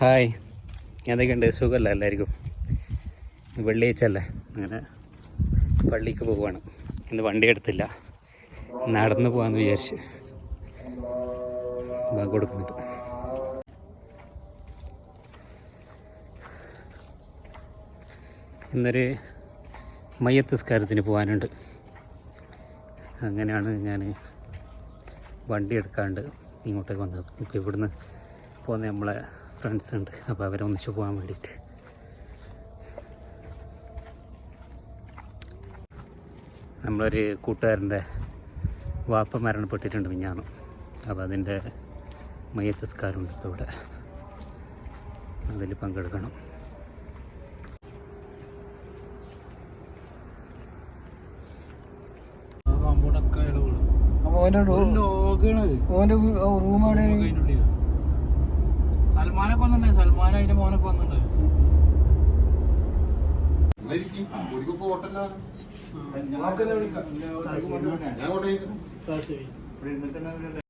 Hi. എന്തൊക്കെയുണ്ട്? സുഖമല്ല എല്ലാവർക്കും? വെള്ളിയാഴ്ച അല്ലേ അങ്ങനെ പള്ളിക്ക് പോവുകയാണ് ഇന്ന് വണ്ടി എടുത്തില്ല. നടന്ന് പോകാമെന്ന് വിചാരിച്ച് ബാഗ് കൊടുക്കുന്നുണ്ട്. ഇന്നൊരു മയ്യത്തസ്കാരത്തിന് പോകാനുണ്ട് അങ്ങനെയാണ് ഞാൻ വണ്ടി എടുക്കാണ്ട് ഇങ്ങോട്ടേക്ക് വന്നത്. ഇപ്പോൾ ഇവിടുന്ന് പോകുന്ന നമ്മളെ ഫ്രണ്ട്സ് ഉണ്ട്. അപ്പോൾ അവരെ ഒന്നിച്ചു പോകാൻ വേണ്ടിയിട്ട്. നമ്മളൊരു കൂട്ടുകാരന്റെ വാപ്പ മരണപ്പെട്ടിട്ടുണ്ട് മിഞ്ഞാന്ന്. അപ്പോൾ അതിന്റെ മയ്യത്തസ്കാരമുണ്ട് ഇപ്പോൾ ഇവിടെ. അതിൽ പങ്കെടുക്കണം. ഓന്റെ റൂ- റൂമാണ് സൽമാനൊക്കെ വന്നിട്ടുണ്ട്. സൽമാൻ അതിന്റെ മോനൊക്കെ വന്നിട്ടുണ്ട്. ഞാൻ